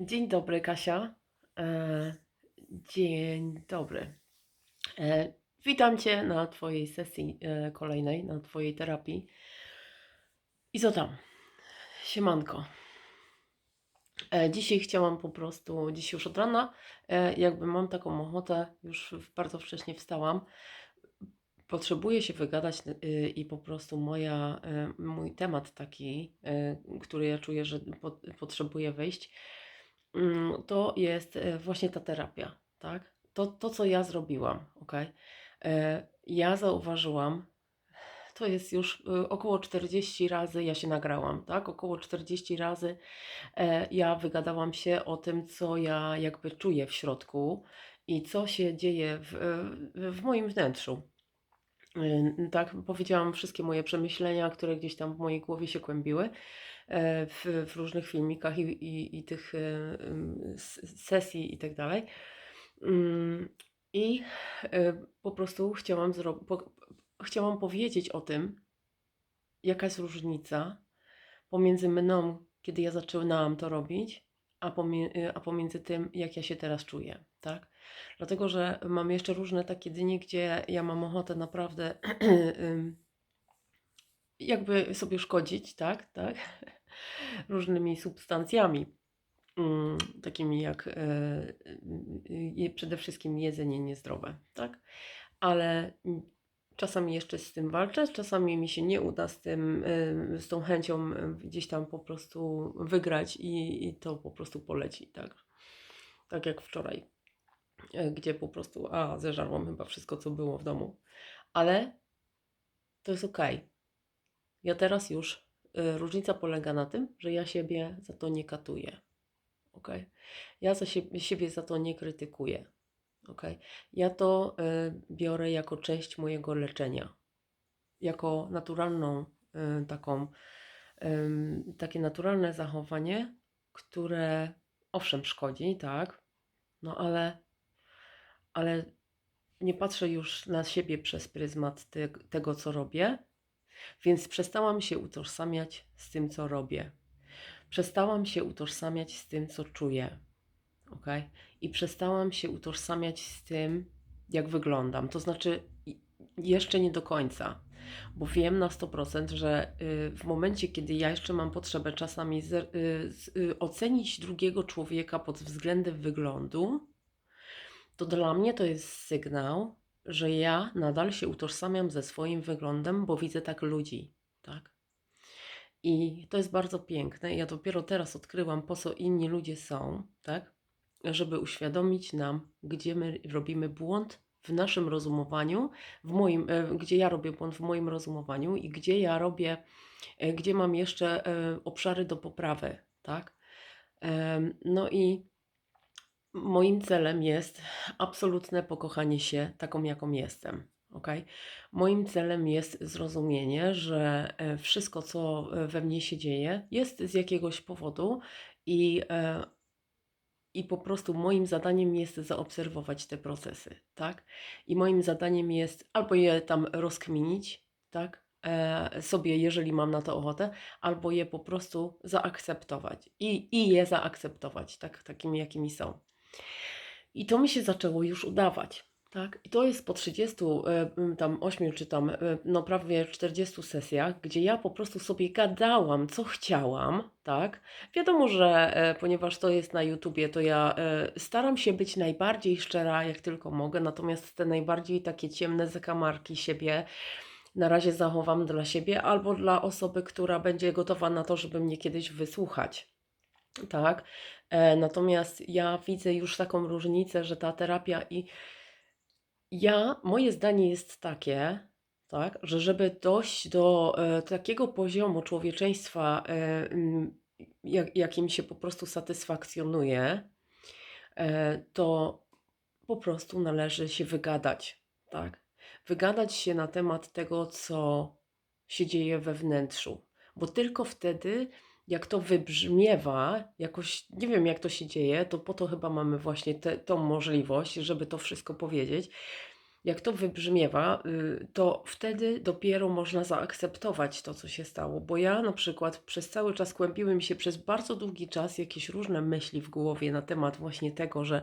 Dzień dobry, Kasia. E, dzień dobry. E, witam Cię na Twojej sesji e, kolejnej, na Twojej terapii. I co tam? Siemanko. Dzisiaj chciałam po prostu, dziś już od rana, jakby mam taką ochotę, już bardzo wcześnie wstałam, potrzebuję się wygadać y, i po prostu moja, y, mój temat taki, y, który ja czuję, że po, potrzebuję wyjść, mm, to jest właśnie ta terapia, tak? To, to co ja zrobiłam, ok? Ja zauważyłam, to jest już około 40 razy ja się nagrałam, tak? Około 40 razy e, ja wygadałam się o tym, co ja jakby czuję w środku i co się dzieje w, w moim wnętrzu. Tak, powiedziałam wszystkie moje przemyślenia, które gdzieś tam w mojej głowie się kłębiły e, w, w różnych filmikach i, i, i tych e, sesji i tak dalej. I e, po prostu chciałam, po, chciałam powiedzieć o tym, jaka jest różnica pomiędzy mną, kiedy ja zaczynałam to robić, a pomiędzy tym, jak ja się teraz czuję, tak? Dlatego, że mam jeszcze różne takie dni, gdzie ja mam ochotę naprawdę jakby sobie szkodzić, tak, tak, różnymi substancjami, mm, takimi jak e, y, przede wszystkim jedzenie niezdrowe, tak, ale mm, czasami jeszcze z tym walczę, czasami mi się nie uda z tym, z tą chęcią gdzieś tam po prostu wygrać i, i to po prostu poleci, tak, tak jak wczoraj, e, gdzie po prostu, a, zeżarłam chyba wszystko, co było w domu, ale to jest okej. Ja teraz już, y, różnica polega na tym, że ja siebie za to nie katuję. ok? Ja za siebie, siebie za to nie krytykuję. ok? Ja to y, biorę jako część mojego leczenia. Jako naturalną y, taką, ym, takie naturalne zachowanie, które owszem szkodzi, tak? No ale, ale nie patrzę już na siebie przez pryzmat te, tego, co robię, więc przestałam się utożsamiać z tym, co robię. Przestałam się utożsamiać z tym, co czuję. ok? I przestałam się utożsamiać z tym, jak wyglądam. To znaczy, jeszcze nie do końca, bo wiem na 100%, że y, w momencie, kiedy ja jeszcze mam potrzebę czasami y, y, ocenić drugiego człowieka pod względem wyglądu, to dla mnie to jest sygnał, że ja nadal się utożsamiam ze swoim wyglądem, bo widzę tak ludzi, tak? I to jest bardzo piękne. Ja dopiero teraz odkryłam, po co inni ludzie są, tak? Żeby uświadomić nam, gdzie my robimy błąd w naszym rozumowaniu, w moim, e, gdzie ja robię błąd w moim rozumowaniu i gdzie ja robię, e, gdzie mam jeszcze e, obszary do poprawy, tak? No i Moim celem jest absolutne pokochanie się taką, jaką jestem. ok? Moim celem jest zrozumienie, że e, wszystko, co e, we mnie się dzieje, jest z jakiegoś powodu i, e, i po prostu moim zadaniem jest zaobserwować te procesy, tak? I moim zadaniem jest albo je tam rozkminić, tak? Sobie, jeżeli mam na to ochotę, albo je po prostu zaakceptować i, i je zaakceptować, tak? Takimi, jakimi są. I to mi się zaczęło już udawać. Tak? I to jest po 30, e, tam 8 czy tam e, no prawie 40 sesjach, gdzie ja po prostu sobie gadałam, co chciałam, tak? Wiadomo, że e, ponieważ to jest na YouTubie, to ja staram się być najbardziej szczera, jak tylko mogę, natomiast te najbardziej takie ciemne zakamarki siebie na razie zachowam dla siebie albo dla osoby, która będzie gotowa na to, żeby mnie kiedyś wysłuchać. Tak? E, natomiast ja widzę już taką różnicę, że ta terapia i ja, moje zdanie jest takie, tak, że żeby dojść do e, takiego poziomu człowieczeństwa, e, jak, jakim się po prostu satysfakcjonuje, to po prostu należy się wygadać, tak? Wygadać się na temat tego, co się dzieje we wnętrzu, bo tylko wtedy, jak to wybrzmiewa, jakoś nie wiem, jak to się dzieje, to po to chyba mamy właśnie tę tą możliwość, żeby to wszystko powiedzieć. jak to wybrzmiewa, y, to wtedy dopiero można zaakceptować to, co się stało. Bo ja na przykład przez cały czas kłębiły mi się przez bardzo długi czas jakieś różne myśli w głowie na temat właśnie tego, że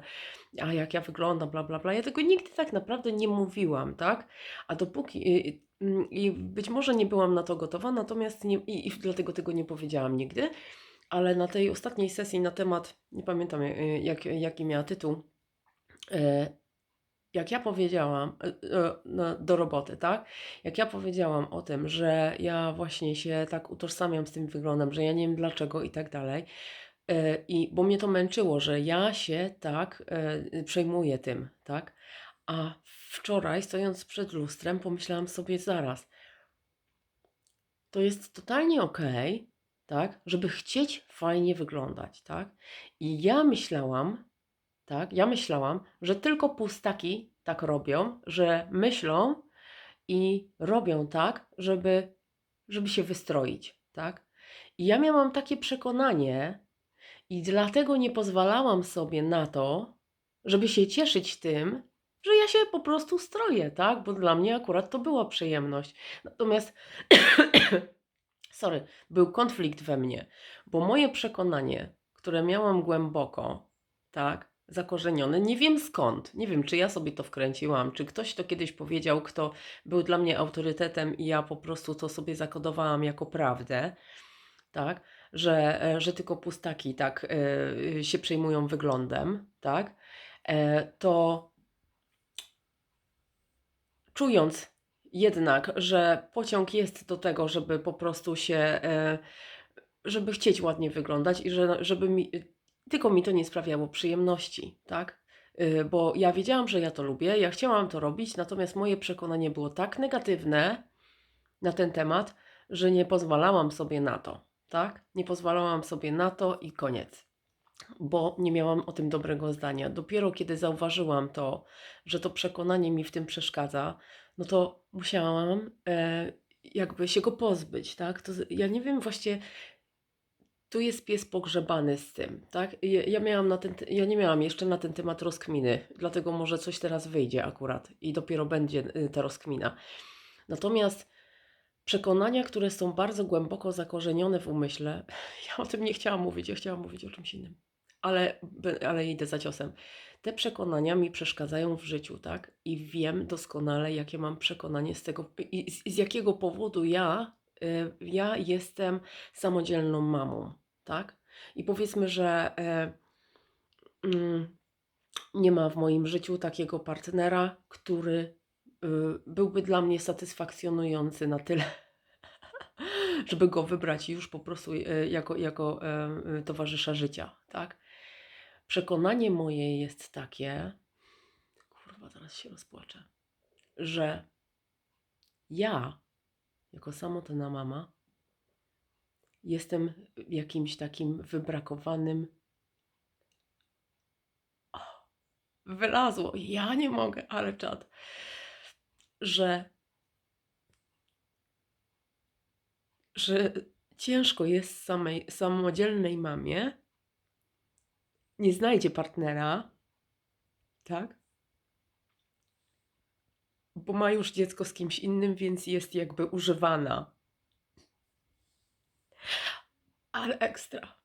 a jak ja wyglądam, bla, bla, bla. Ja tego nigdy tak naprawdę nie mówiłam, tak? A dopóki. I, i być może nie byłam na to gotowa, natomiast nie, i, i dlatego tego nie powiedziałam nigdy. Ale na tej ostatniej sesji na temat, nie pamiętam y, jak, jaki miała tytuł, e, jak ja powiedziałam e, e, no, do roboty, tak? Jak ja powiedziałam o tym, że ja właśnie się tak utożsamiam z tym wyglądem, że ja nie wiem dlaczego i tak dalej, e, i bo mnie to męczyło, że ja się tak przejmuję tym, tak? A wczoraj, stojąc przed lustrem, pomyślałam sobie zaraz, to jest totalnie okej, tak? Żeby chcieć fajnie wyglądać, tak? I ja myślałam, tak? Ja myślałam, że tylko pustaki tak robią, że myślą i robią tak, żeby, żeby się wystroić, tak? I ja miałam takie przekonanie i dlatego nie pozwalałam sobie na to, żeby się cieszyć tym, że ja się po prostu stroję, tak? Bo dla mnie akurat to była przyjemność. Natomiast, sorry, był konflikt we mnie, bo moje przekonanie, które miałam głęboko, tak, zakorzenione. Nie wiem skąd. Nie wiem, czy ja sobie to wkręciłam, czy ktoś to kiedyś powiedział, kto był dla mnie autorytetem i ja po prostu to sobie zakodowałam jako prawdę, tak? Że, e, że tylko pustaki tak yy, się przejmują wyglądem, tak? E, to czując jednak, że pociąg jest do tego, żeby po prostu się, e, żeby chcieć ładnie wyglądać i że, żeby mi, tylko mi to nie sprawiało przyjemności, tak? Y, bo ja wiedziałam, że ja to lubię, ja chciałam to robić, natomiast moje przekonanie było tak negatywne na ten temat, że nie pozwalałam sobie na to, tak? Nie pozwalałam sobie na to i koniec. Bo nie miałam o tym dobrego zdania. Dopiero kiedy zauważyłam to, że to przekonanie mi w tym przeszkadza, no to musiałam e, jakby się go pozbyć, tak? To ja nie wiem właśnie, tu jest pies pogrzebany z tym, tak? Ja, ja miałam na ten, ja nie miałam jeszcze na ten temat rozkminy, dlatego może coś teraz wyjdzie akurat i dopiero będzie y, ta rozkmina. Natomiast przekonania, które są bardzo głęboko zakorzenione w umyśle, ja o tym nie chciałam mówić, ja chciałam mówić o czymś innym, ale, ale idę za ciosem. Te przekonania mi przeszkadzają w życiu, tak? I wiem doskonale, jakie mam przekonanie z tego, i z, z jakiego powodu ja, y, ja jestem samodzielną mamą tak? I powiedzmy, że e, mm, nie ma w moim życiu takiego partnera, który y, byłby dla mnie satysfakcjonujący na tyle, żeby go wybrać już po prostu y, jako, jako y, towarzysza życia, tak? Przekonanie moje jest takie, kurwa, zaraz się rozpłaczę, że ja, jako samotna mama, jestem jakimś takim wybrakowanym. O, wylazło. Ja nie mogę, ale czad. Że, że ciężko jest samej, samodzielnej mamie, nie znajdzie partnera, tak? Bo ma już dziecko z kimś innym, więc jest jakby używana ale ekstra.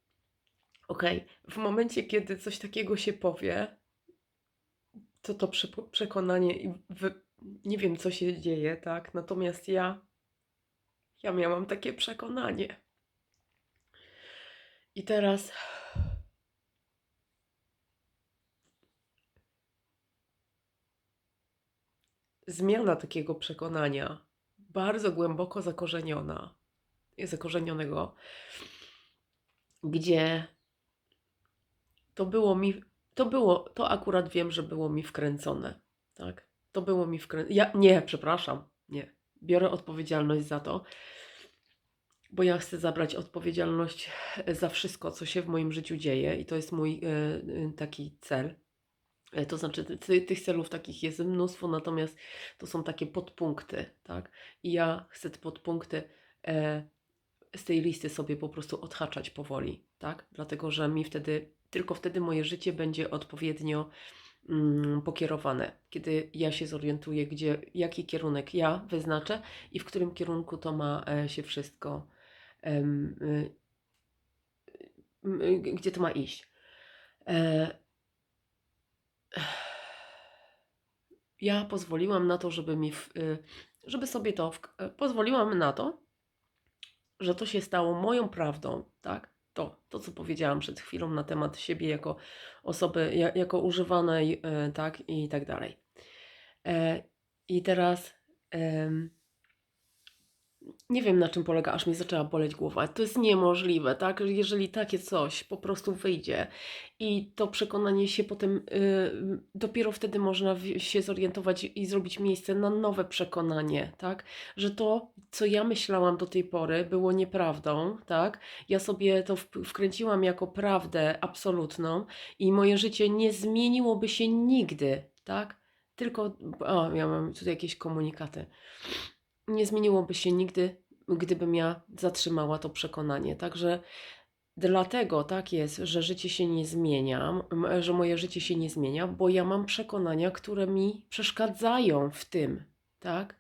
Okej, okay. w momencie, kiedy coś takiego się powie, to to przekonanie i nie wiem, co się dzieje, tak? Natomiast ja, ja miałam takie przekonanie. I teraz zmiana takiego przekonania, bardzo głęboko zakorzeniona, zakorzenionego, gdzie to było mi, to było, to akurat wiem, że było mi wkręcone, tak? To było mi wkręcone. Ja, nie, przepraszam, nie. Biorę odpowiedzialność za to, bo ja chcę zabrać odpowiedzialność za wszystko, co się w moim życiu dzieje i to jest mój y, taki cel. E, to znaczy, ty, tych celów takich jest mnóstwo, natomiast to są takie podpunkty, tak? I ja chcę te podpunkty e, z tej listy sobie po prostu odhaczać powoli, tak? Dlatego, że mi wtedy, tylko wtedy moje życie będzie odpowiednio mm, pokierowane, kiedy ja się zorientuję, gdzie, jaki kierunek ja wyznaczę i w którym kierunku to ma e, się wszystko, em, y, y, gdzie to ma iść. E, ja pozwoliłam na to, żeby mi, w, y, żeby sobie to, w, e, pozwoliłam na to, że to się stało moją prawdą, tak? To, to co powiedziałam przed chwilą na temat siebie jako osoby, ja, jako używanej, e, tak? I tak dalej. E, I teraz nie wiem na czym polega, aż mi zaczęła boleć głowa. To jest niemożliwe, tak? Jeżeli takie coś po prostu wyjdzie i to przekonanie się potem, y, dopiero wtedy można w- się zorientować i zrobić miejsce na nowe przekonanie, tak? Że to, co ja myślałam do tej pory, było nieprawdą, tak? Ja sobie to w- wkręciłam jako prawdę absolutną i moje życie nie zmieniłoby się nigdy, tak? Tylko, o, ja mam tutaj jakieś komunikaty nie zmieniłoby się nigdy, gdybym ja zatrzymała to przekonanie. Także dlatego tak jest, że życie się nie zmienia, że moje życie się nie zmienia, bo ja mam przekonania, które mi przeszkadzają w tym, tak?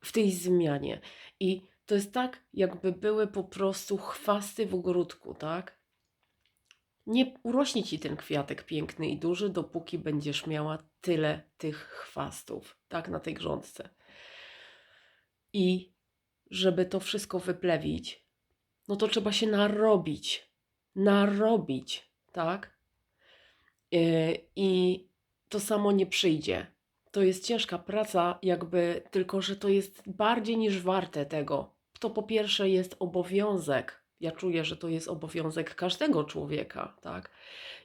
W tej zmianie. I to jest tak, jakby były po prostu chwasty w ogródku, tak? Nie urośnie ci ten kwiatek piękny i duży, dopóki będziesz miała tyle tych chwastów, tak, na tej grządce. I żeby to wszystko wyplewić, no to trzeba się narobić. Narobić, tak? Yy, I to samo nie przyjdzie. To jest ciężka praca, jakby, tylko że to jest bardziej niż warte tego. To po pierwsze jest obowiązek. Ja czuję, że to jest obowiązek każdego człowieka, tak?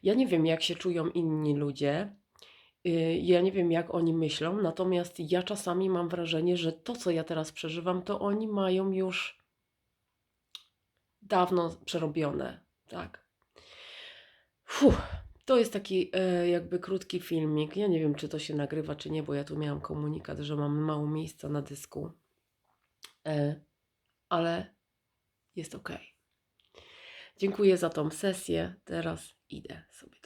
Ja nie wiem, jak się czują inni ludzie, Y, Ja nie wiem, jak oni myślą, natomiast ja czasami mam wrażenie, że to, co ja teraz przeżywam, to oni mają już dawno przerobione, tak. Fuh, to jest taki e, jakby krótki filmik. Ja nie wiem, czy to się nagrywa, czy nie, bo ja tu miałam komunikat, że mam mało miejsca na dysku, e, ale jest ok. Dziękuję za tą sesję. Teraz idę sobie